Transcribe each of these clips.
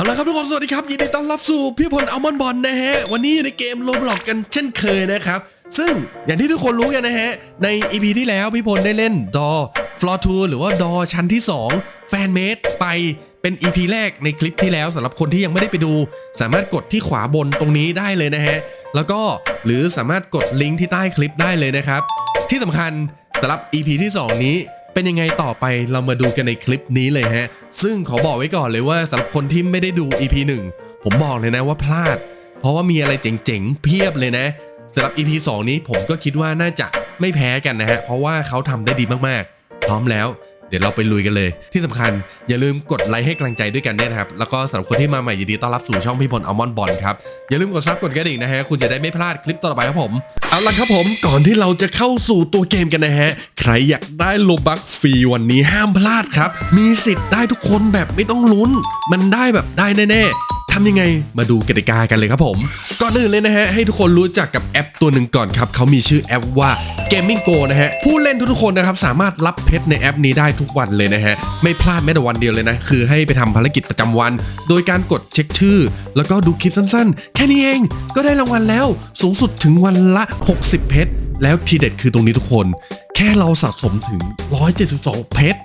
เอาละครับทุกคนสวัสดีครับ ยินดีต้อนรับสู่พี่พลอัลมอนบอลนะฮะ วันนี้อยู่ในเกมโลบล็อกกันเช่นเคยนะครับ ซึ่งอย่างที่ทุกคนรู้กันนะฮะ ใน EP ที่แล้วพี่พลได้เล่นดอฟลอทูหรือว่าดอชั้นที่ 2 แฟนเมดไปเป็น EP แรกในคลิปที่แล้วสำหรับคนที่ยังไม่ได้ไปดู สามารถกดที่ขวาบนตรงนี้ได้เลยนะฮะ แล้วก็หรือสามารถกดลิงก์ที่ใต้คลิปได้เลยนะครับ ที่สำคัญสำหรับ EP ที่ 2 นี้ เป็นยังไงต่อไปเรามาดูกันในคลิปนี้เลยฮะ ซึ่งขอบอกไว้ก่อนเลยว่าสำหรับคนที่ไม่ได้ดู EP 1 ผมบอกเลยนะว่าพลาด เพราะว่ามีอะไรเจ๋งๆ เพียบเลยนะสำหรับ EP 2 นี้ผมก็คิดว่าน่าจะไม่แพ้กันนะฮะ เพราะว่าเขาทำได้ดีมากๆ พร้อมแล้ว เดี๋ยวเราไปลุยกันเลย ที่สำคัญอย่าลืมกดไลค์ให้กำลังใจด้วยกันด้วยนะครับ แล้วก็สำหรับคนที่มาใหม่ยินดีต้อนรับสู่ช่องพี่พลอัลมอนบอลครับ อย่าลืมกดซับกดกระดิ่งนะฮะ คุณจะได้ไม่พลาดคลิปต่อไปครับผม เอาล่ะครับผมก่อนที่เราจะเข้าสู่ตัวเกมกันนะฮะ ใครอยากได้โลบักฟรีวันนี้ห้ามพลาดครับ มีสิทธิ์ได้ทุกคนแบบไม่ต้องลุ้น มันได้แบบได้แน่ๆ ทำยังไงมาดูกติกากันเลยครับผม ก่อนอื่นเลยนะฮะ ให้ทุกคนรู้จักกับแอปตัวหนึ่งก่อนครับเขามีชื่อแอปว่า Gaming Go นะฮะ ผู้เล่นทุกๆคนนะครับ สามารถรับเพชรในแอปนี้ได้ทุกวันเลยนะฮะ ไม่พลาดแม้แต่วันเดียวเลยนะ คือให้ไปทำภารกิจประจำวัน โดยการกดเช็คชื่อ แล้วก็ดูคลิปสั้นๆ แค่นี้เองก็ได้รางวัลแล้วสูงสุดถึงวันละ 60 เพชรแล้วทีเด็ดคือตรงนี้ทุกคน ค่เราสะสมถึง 172 เพชร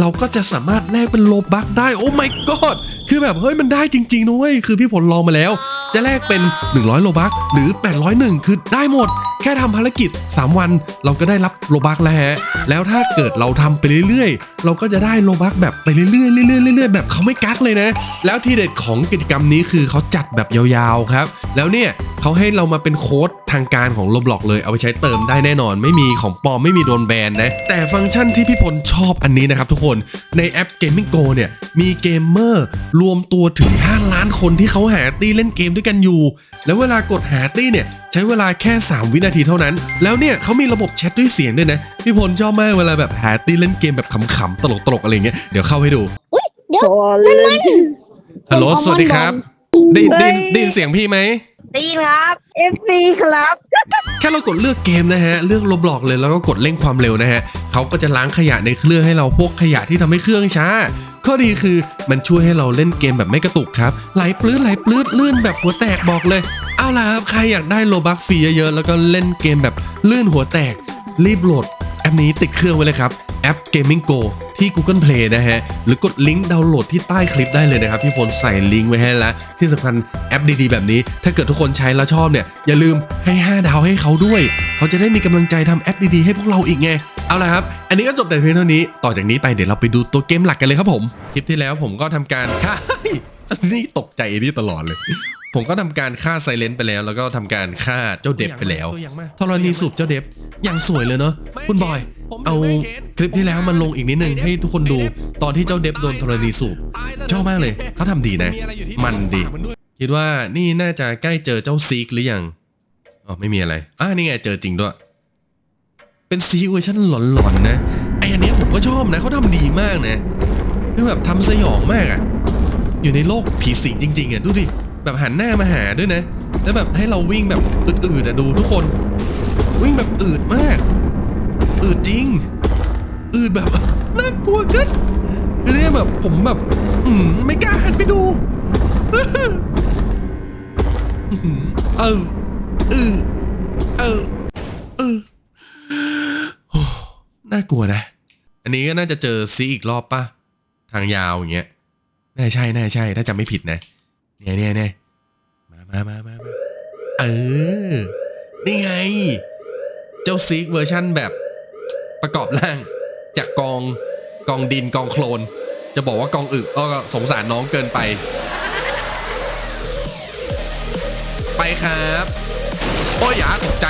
เราก็จะสามารถแลกเป็นโลบักได้ โอ้ my god คือแบบเฮ้ยมันได้จริงๆนะเว้ย คือพี่ผลลองมาแล้ว จะแลกเป็น 100 โลบักหรือ 801 คือได้หมด แค่ทำภารกิจ 3 วัน เราก็ได้รับโลบักแล้วฮะ แล้วถ้าเกิดเราทำไปเรื่อยๆ เราก็จะได้โลบักแบบไปเรื่อยๆเรื่อยๆเรื่อยๆแบบเขาไม่กักเลยนะ แล้วที่เด็ดของกิจกรรมนี้คือเขาจัดแบบยาวๆครับ แล้วเนี่ย เขาให้เรามาเป็นโค้ดทางการของโลบล็อกเลยเอาไปใช้เติมได้แน่นอน ไม่มีของปลอมไม่มีโดนแบนนะ แต่ฟังก์ชันที่พี่พลชอบอันนี้นะครับทุกคนในแอป Gaming Go เนี่ยมีเกมเมอร์รวมตัวถึง 5 ล้านคนที่เขาหาตี้เล่นเกมด้วยกันอยู่ แล้วเวลากดหาตี้เนี่ยใช้เวลาแค่ 3 วินาทีเท่านั้น แล้วเนี่ยเขามีระบบแชทด้วยเสียงด้วยนะ พี่พลชอบมากเวลาแบบหาตี้เล่นเกมแบบขำๆตลกๆอะไรเงี้ยเดี๋ยวเข้าให้ดูเดี๋ยวพอเล่นฮัลโหลสวัสดีครับได้ได้ได้ยินเสียงพี่ไหม ได้ยินครับเอฟซีครับ แค่เรากดเลือกเกมนะฮะ เลือกลบล็อกเลยแล้วก็กดเร่งความเร็วนะฮะเขาก็จะล้างขยะในเครื่องให้เราพวกขยะที่ทำให้เครื่องช้า ข้อดีคือมันช่วยให้เราเล่นเกมแบบไม่กระตุกครับ ไหลปลื้ดไหลปลื้ดลื่นแบบหัวแตกบอกเลย เอาล่ะครับ ใครอยากได้โลบักฟรีเยอะๆแล้วก็เล่นเกมแบบลื่นหัวแตก รีบโหลดแอ ปนี้ติดเครื่องไว้เลยครับ แอป Gaming Go ที่ Google Play นะฮะ หรือกดลิงก์ดาวน์โหลดที่ใต้คลิปได้เลยนะครับ พี่พลใส่ลิงก์ไว้ให้แล้ว ที่สำคัญแอปดีๆ แบบนี้ ถ้าเกิดทุกคนใช้แล้วชอบเนี่ย อย่าลืมให้ 5 ดาวให้เขาด้วย เขาจะได้มีกำลังใจทำแอปดีๆ ให้พวกเราอีกไงเอาละครับ อันนี้ก็จบแต่เพียงเท่านี้ ต่อจากนี้ไปเดี๋ยวเราไปดูตัวเกมหลักกันเลยครับผม คลิปที่แล้วผมก็ทำการฆ่าอันนี้ตกใจอันนี่ตลอดเลย ผมก็ทำการฆ่าไซเลนต์ไปแล้ว แล้วก็ทำการฆ่าเจ้าเดฟไปแล้วธรณีสูบเจ้าเดฟอย่างสวยเลยเนาะคุณบอย เอาคลิปที่แล้วมันลงอีกนิดนึงให้ทุกคนดูตอนที่เจ้าเดฟโดนธรณีสูบชอบมากเลยเขาทำดีนะ มันดี คิดว่านี่น่าจะใกล้เจอเจ้าซีกหรือยังอ๋อไม่มีอะไรอ่านี่ไงเจอจริงด้วย เป็นซีเวอร์ชันหลอนๆนะไออันเนี้ยผมก็ชอบนะเขาทำดีมากนะคือแบบทำสยองมากอะอยู่ในโลกผีสิงจริงๆอะดูดิ แบบหันหน้ามาหาด้วยนะ แล้วแบบให้เราวิ่งแบบอืดๆอะดูทุกคน วิ่งแบบอืดมาก อืดจริง อืดแบบน่ากลัวเกินคือเนี่ยแบบผมแบบ อืมไม่กล้าหันไปดูเออเออเออเออโอ้น่ากลัวนะ อันนี้ก็น่าจะเจอซีอีกรอบป่ะ ทางยาวอย่างเงี้ยน่าใช่น่าใช่ ถ้าจำไม่ผิดนะ เนี่ยเนี่ยเนี่ยมามามามามาเออ นี่ไง เจ้าซีกเวอร์ชั่นแบบประกอบร่าง จากกองกองดินกองโคลน จะบอกว่ากองอึก็สงสารน้องเกินไป ไปครับ โอ้ยอย่าตกใจ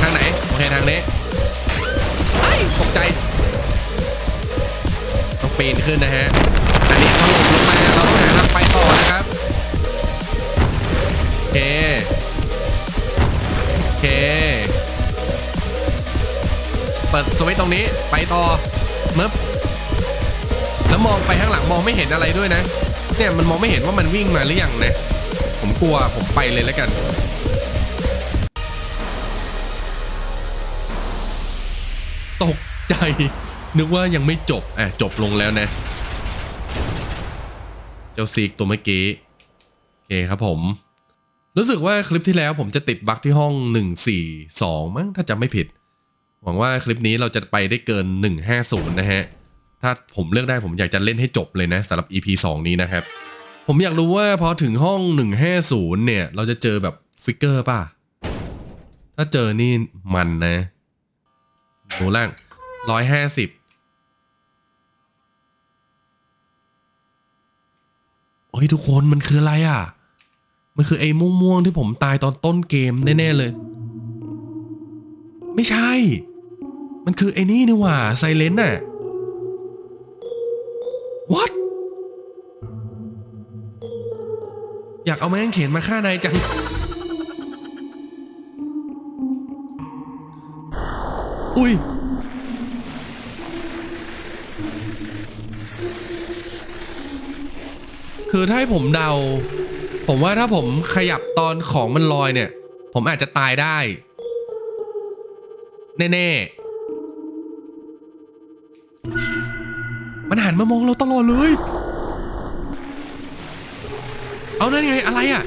ทางไหน โอเค ทางนี้ไอ้ตกใจ ต้องปีนขึ้นนะฮะ อันนี้ถล่มลงมาเราต้องหาทางไปต่อนะครับ เคโอเค เปิดสวิตช์ตรงนี้ไปต่อมึบแล้วมองไปข้างหลังมองไม่เห็นอะไรด้วยนะ เนี่ยมันมองไม่เห็นว่ามันวิ่งมาหรือยังนะ ผมกลัวผมไปเลยแล้วกันตกใจ นึกว่ายังไม่จบ อะ จบลงแล้วนะ เจ้าซีกตัวเมื่อกี้ โอเคครับผม รู้สึกว่าคลิปที่แล้วผมจะติดบั๊กที่ห้อง 142 มั้งถ้าจำไม่ผิด หวังว่าคลิปนี้เราจะไปได้เกิน 150 นะฮะ ถ้าผมเลือกได้ผมอยากจะเล่นให้จบเลยนะสำหรับ EP 2 นี้นะครับ ผมอยากรู้ว่าพอถึงห้อง 150 เนี่ย เราจะเจอแบบฟิกเกอร์ป่ะ ถ้าเจอนี่มันนะหนูล่าง 150โอ้ยทุกคนมันคืออะไรอะ มันคือไอ้ม่วงๆที่ผมตายตอนต้นเกมแน่ๆเลย ไม่ใช่ มันคือไอ้นี่นี่หว่าไซเลนน่ะ what อยากเอาไม้กางเขนมาฆ่านายจัง อุ้ย คือถ้าให้ผมเดา ผมว่าถ้าผมขยับตอนของมันลอยเนี่ย ผมอาจจะตายได้ แน่ๆ มันหันมามองเราตลอดเลย เอานั่นไงอะไรอะ่ะ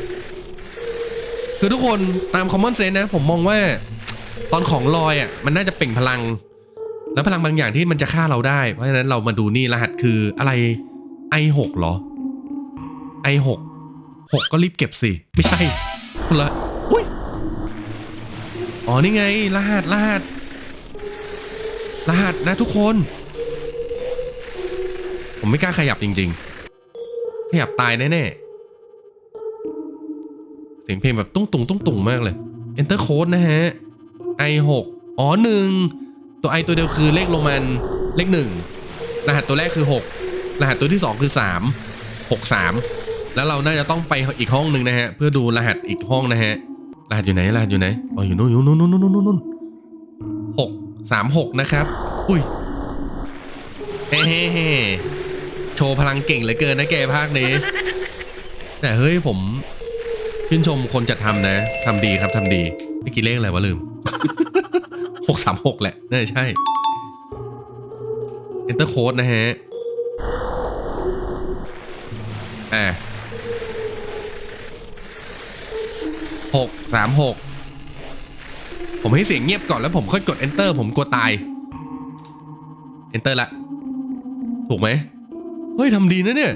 คือทุกคนตาม common sense นะ ผมมองว่า ตอนของลอยอะ่ะ มันน่าจะเปล่งพลัง แล้วพลังบางอย่างที่มันจะฆ่าเราได้ เพราะฉะนั้นเรามาดูนี่รหัสคืออะไร i6 เหรอ i6 6ก็ 6ก็รีบเก็บสิ ไม่ใช่คนละอุ้ย อ๋อ นี่ไง รหัสรหัสรหัสนะทุกคน ผมไม่กล้าขยับจริง ๆ ขยับตายแน่ๆ เสียงเพลงแบบตุ้งตุงตุ้งตุงมากเลย Enter Code นะฮะ i6 อ๋อหนึ่งตัว i ตัวเดียวคือเลขโรมันเลขหนึ่งรหัสตัวแรกคือ 6 รหัสตัวที่ 2 คือ 3 6 3 แล้วเราน่าจะต้องไปอีกห้องหนึ่งนะฮะ เพื่อดูรหัสอีกห้องนะฮะ รหัสอยู่ไหน รหัสอยู่ไหน อ๋อ อยู่นู้นอยู่นู้นนู้นนู้นนู้นหกสามหกนะครับ อุ้ย เฮ้เฮ้โชว์พลังเก่งเหลือเกินนะแกภาคนี้ แต่เฮ้ยผมชื่นชมคนจัดทำนะทำดีครับทำดีเมื่อกี้เลขอะไรวะลืมหกสามหกแหละน่าใช่ Enter Code นะฮะ หกสามหกผมให้เสียงเงียบก่อนแล้วผมค่อยกด enter ผมกลัวตาย enter ละ ถูกไหม เฮ้ยทำดีนะเนี่ย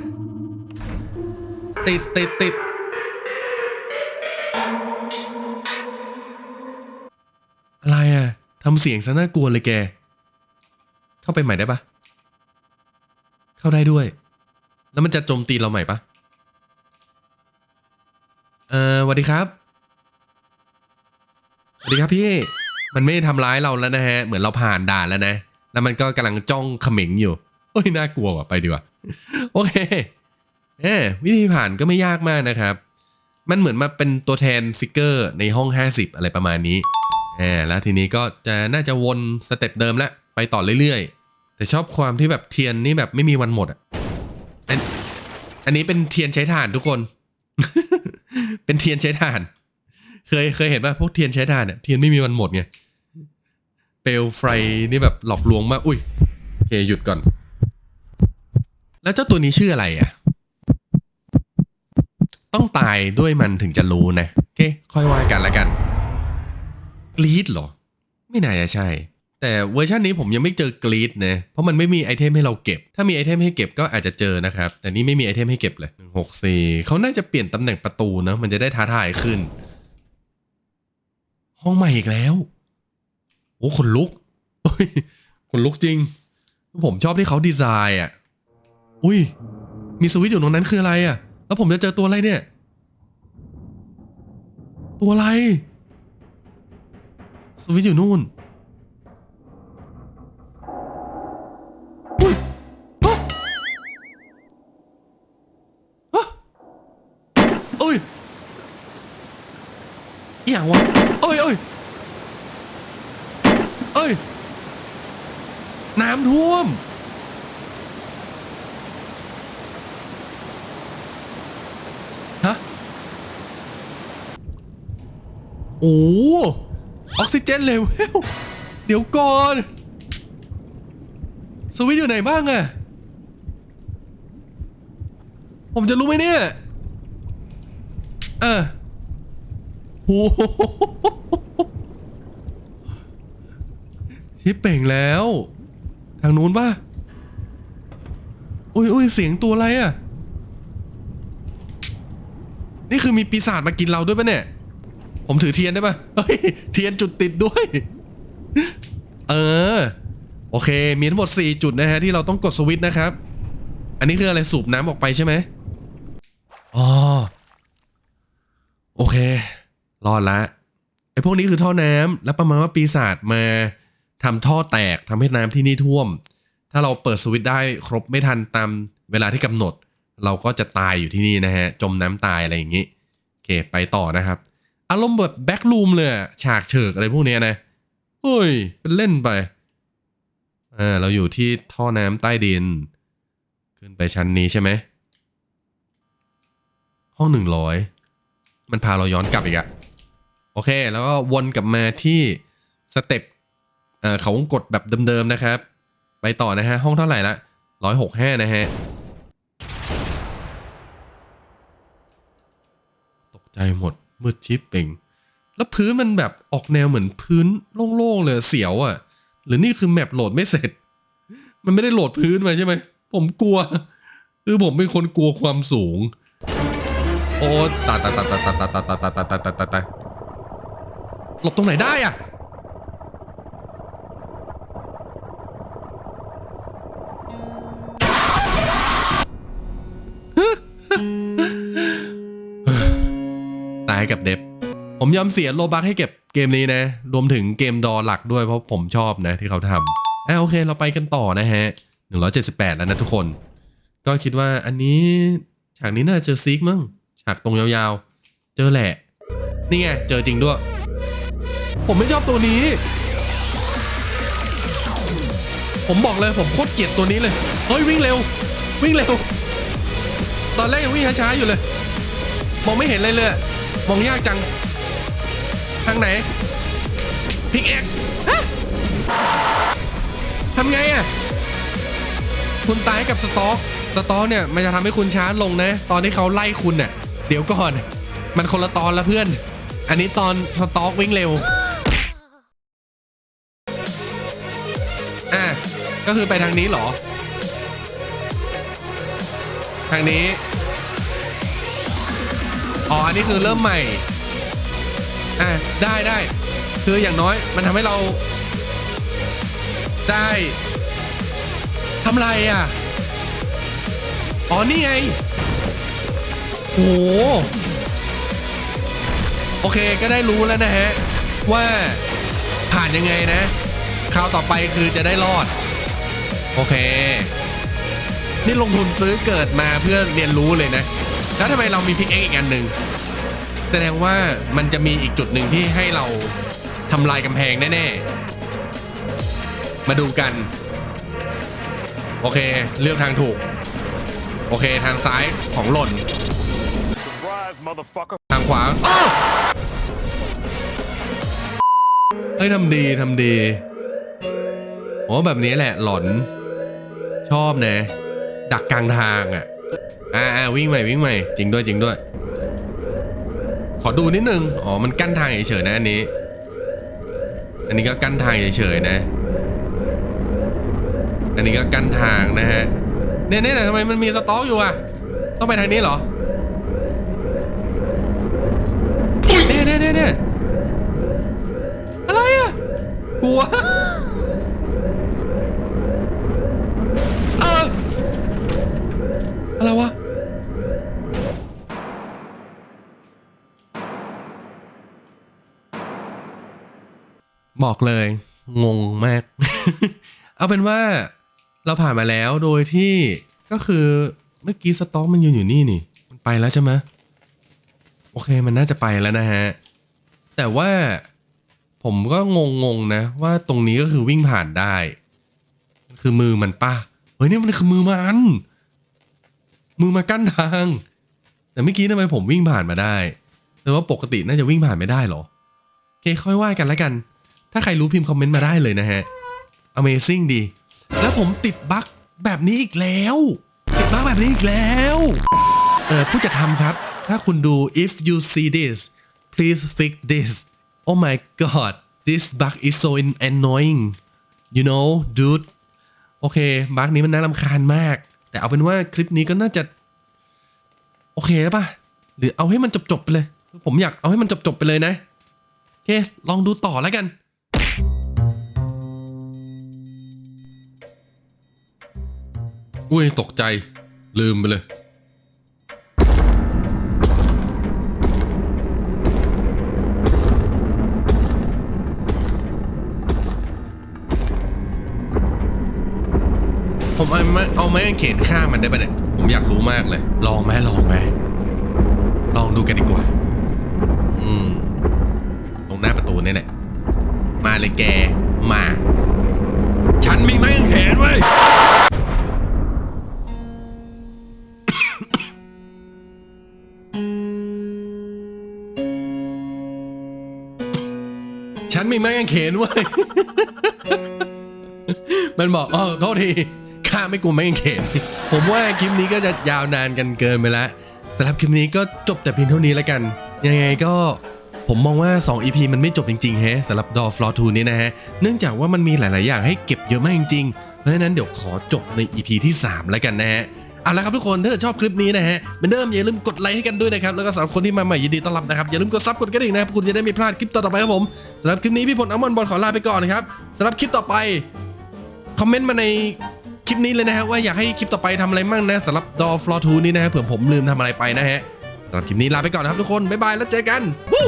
ติดติดติดอะไรอะทำเสียงซะน่ากลัวเลยแก เข้าไปใหม่ได้ปะเข้าได้ด้วย แล้วมันจะโจมตีเราใหม่ปะเออสวัสดีครับ ดีครับพี่ มันไม่ได้ทำร้ายเราแล้วนะฮะ เหมือนเราผ่านด่านแล้วนะ แล้วมันก็กำลังจ้องเขม็งอยู่เฮ้ยน่ากลัวว่ะไปดีกว่าโอเคเออวิธีผ่านก็ไม่ยากมากนะครับ มันเหมือนมาเป็นตัวแทนฟิกเกอร์ในห้อง 50 อะไรประมาณนี้อ่าแล้วทีนี้ก็จะน่าจะวนสเต็ปเดิมละไปต่อเรื่อยๆ แต่ชอบความที่แบบเทียนนี่แบบไม่มีวันหมดอะออันนี้เป็นเทียนใช้ถ่านทุกคน เป็นเทียนใช้ถ่าน เคยเคยเห็นป่ะพวกเทียนใช้ถ่านเนี่ยเทียนไม่มีวันหมดไงเปลวไฟนี่แบบหลอกลวงมากอุ้ยโอเคหยุดก่อน แล้วเจ้าตัวนี้ชื่ออะไรอะ ต้องตายด้วยมันถึงจะรู้นะโอเคค่อยว่ากันละกันกรีดเหรอ ไม่น่าจะใช่ แต่เวอร์ชันนี้ผมยังไม่เจอกรีดนะเพราะมันไม่มีไอเทมให้เราเก็บ ถ้ามีไอเทมให้เก็บก็อาจจะเจอนะครับ แต่นี่ไม่มีไอเทมให้เก็บเลยหกสี่เขาน่าจะเปลี่ยนตำแหน่งประตูนะมันจะได้ท้าทายขึ้น ห้องใหม่อีกแล้ว โอ้ขนลุกขนลุกจริง ผมชอบที่เขาดีไซน์อะ อุ้ย มีสวิตช์อยู่ตรงนั้นคืออะไรอะ แล้วผมจะเจอตัวอะไรเนี่ย ตัวอะไร สวิตช์อยู่นู่น น้ำท่วม ฮะ โอ้ออกซิเจนเลเวลเดี๋ยวก่อน สวิตอยู่ไหนบ้างอะผมจะรู้ไหมเนี่ย เออโอ้โหชิปเป่งแล้ว ทางนู้นป่ะอุ้ยอุ้ยเสียงตัวอะไรอะ นี่คือมีปีศาจมากินเราด้วยปะเนี่ย ผมถือเทียนได้ปะเฮ้ย เทียนจุดติดด้วย เออ โอเค มีทั้งหมด 4 จุดนะฮะ ที่เราต้องกดสวิตช์นะครับ อันนี้คืออะไรสูบน้ำออกไปใช่ไหมอ๋อ โอเค รอดละไอ้พวกนี้คือท่อน้ำแล้วประมาณว่าปีศาจมา ทำท่อแตกทำให้น้ำที่นี่ท่วม ถ้าเราเปิดสวิตช์ได้ครบไม่ทันตามเวลาที่กำหนด เราก็จะตายอยู่ที่นี่นะฮะ จมน้ำตายอะไรอย่างนี้โอเคไปต่อนะครับ อารมณ์แบบแบ็กลูมเลยฉากเฉิกอะไรพวกนี้นะเฮ้ยเป็นเล่นไปอ่าเราอยู่ที่ท่อน้ำใต้ดิน ขึ้นไปชั้นนี้ใช่ไหมห้องหนึ่งร้อยมันพาเราย้อนกลับอีกอะโอเค แล้วก็วนกลับมาที่สเต็ป เขาวงกดแบบเดิมๆนะครับ ไปต่อนะฮะ ห้องเท่าไหร่ละร้อยหกห้านะฮะ ตกใจหมดมืดชิปเป่ง แล้วพื้นมันแบบออกแนวเหมือนพื้นโล่งๆเลยเสียวอะ่ะ หรือนี่คือแมปโหลดไม่เสร็จ มันไม่ได้โหลดพื้นมาใช่ไหม ผมกลัว คือผมเป็นคนกลัวความสูง โอ้ตาตาตาตาตาตาตาตาตาตาตาตาหลบตรงไหนได้อะ ตายกับเด็บผมยอมเสียโลบักให้เก็บเกมนี้นะ รวมถึงเกมดอหลักด้วยเพราะผมชอบนะที่เขาทำอะโอเคเราไปกันต่อนะฮะ 178 แล้วนะทุกคน ก็คิดว่าอันนี้ฉากนี้น่าจะเจอซิกมั้งฉากตรงยาวๆ เจอแหละ นี่ไงเจอจริงด้วย ผมไม่ชอบตัวนี้ ผมบอกเลยผมโคตรเกลียดตัวนี้เลย เฮ้ยวิ่งเร็ว วิ่งเร็ว ตอนแรกยังวิ่งช้าๆอยู่เลย มองไม่เห็นเลยเลย มองยากจัง ทางไหนพิกเอ็กฮะทำไงอะ คุณตายกับสต็อก สต็อกเนี่ยมันจะทำให้คุณช้าลงนะ ตอนที่เขาไล่คุณเน่ะเดี๋ยวก่อน มันคนละตอนละเพื่อน อันนี้ตอนสต็อกวิ่งเร็ว อะ ก็คือไปทางนี้เหรอ ทางนี้ อ๋อ อันนี้คือเริ่มใหม่ อะ ได้ได้ คืออย่างน้อยมันทำให้เรา ได้ทำไรอะ อ๋อ นี่ไง โอ้โหโอเค ก็ได้รู้แล้วนะฮะ ว่าผ่านยังไงนะ คราวต่อไปคือจะได้รอด โอเค นี่ลงทุนซื้อเกิดมาเพื่อเรียนรู้เลยนะ แล้วทำไมเรามีพิกเอ็กอีกอันหนึ่งแสดงว่ามันจะมีอีกจุดหนึ่งที่ให้เราทำลายกำแพงแน่ๆ มาดูกัน โอเค เลือกทางถูก โอเคทางซ้ายของหล่น ทางขวาเฮ้ยทำดีทำดีโอ้แบบนี้แหละหลอน ชอบนะ ดักกลางทางอะอ่า อ่าวิ่งใหม่วิ่งใหม่จริงด้วยจริงด้วย ขอดูนิดนึงอ๋อมันกั้นทางเฉยๆนะอันนี้ อันนี้ก็กั้นทางเฉยๆนะ อันนี้ก็กั้นทางนะฮะเนี่ยเนี่ยทำไมมันมีสต็อกอยู่อะต้องไปทางนี้เหรอเน่เนี่ยเนี่ยเนี่ยอะไรอะกลัว เอออะไรวะ บอกเลย งงมาก เอาเป็นว่าเราผ่านมาแล้วโดยที่ก็คือเมื่อกี้สต็อกมันยืนอยู่นี่นี่ มันไปแล้วใช่ไหมโอเคมันน่าจะไปแล้วนะฮะ แต่ว่าผมก็งงๆนะ ว่าตรงนี้ก็คือวิ่งผ่านได้ คือมือมันป้าเฮ้ยนี่มันคือมือมัน มือมากั้นทาง แต่เมื่อกี้ทำไมผมวิ่งผ่านมาได้แต่ว่าปกติน่าจะวิ่งผ่านไม่ได้เหรอโอเคค่อยว่ากันแล้วกัน ถ้าใครรู้พิมพ์คอมเมนต์มาได้เลยนะฮะ Amazing ดี แล้วผมติดบั๊กแบบนี้อีกแล้ว ติดบั๊กแบบนี้อีกแล้ว เออผู้จะทำครับ ถ้าคุณดู if you see this please fix this oh my god this bug is so annoying you know dude โอเคบั๊กนี้มันน่ารำคาญมาก แต่เอาเป็นว่าคลิปนี้ก็น่าจะ โอเคแล้วป่ะ หรือเอาให้มันจบๆไปเลย ผมอยากเอาให้มันจบๆไปเลยนะ โอเค ลองดูต่อแล้วกัน อุ้ยตกใจ ลืมไปเลย ผมเอาไม้เอาไม้กางเขนฆ่ามันได้ปะเนี่ย ผมอยากรู้มากเลย ลองไหมลองไหมลองดูกันดีกว่า อืม ตรงหน้าประตูนี่แหละ มาเลยแก มา ฉันมีไม้กางเขนไว้ ฉันมีไม้กางเขนไว้ย มันบอกอ๋อโทษทีข้าไม่กลัวไม่กางเขน ผมว่าคลิปนี้ก็จะยาวนานกันเกินไปแล้วสำหรับคลิปนี้ก็จบแต่เพียงเท่านี้แล้วกัน ยังไงก็ผมมองว่า 2 EP มันไม่จบจริงๆแฮะสำหรับ Door Floor 2นี้นะฮะ เนื่องจากว่ามันมีหลาย ๆ อย่างให้เก็บเยอะมากจริงๆ เพราะฉะนั้นเดี๋ยวขอจบใน EP ที่ 3 แล้วกันนะฮะ เอาละครับทุกคนถ้าชอบคลิปนี้นะฮะเหมือนเดิมอย่าลืมกดไลค์ให้กันด้วยนะครับแล้วก็สำหรับคนที่มาใหม่ยินดีต้อนรับนะครับอย่าลืมกดซับกดกระดิ่งนะครับคุณจะได้ไม่พลาดคลิปต่อไปครับผมสำหรับคลิปนี้พี่พลอัมมอนบอลขอลาไปก่อนนะครับสำหรับคลิปต่อไปคอมเมนต์มาในคลิปนี้เลยนะฮะว่าอยากให้คลิปต่อไปทำอะไรมั่งนะสำหรับ Door Floor 2นี้นะฮะเผื่อผมลืมทำอะไรไปนะฮะสำหรับคลิปนี้ลาไปก่อนนะครับทุกคนบ๊ายบายแล้วเจอกันวู้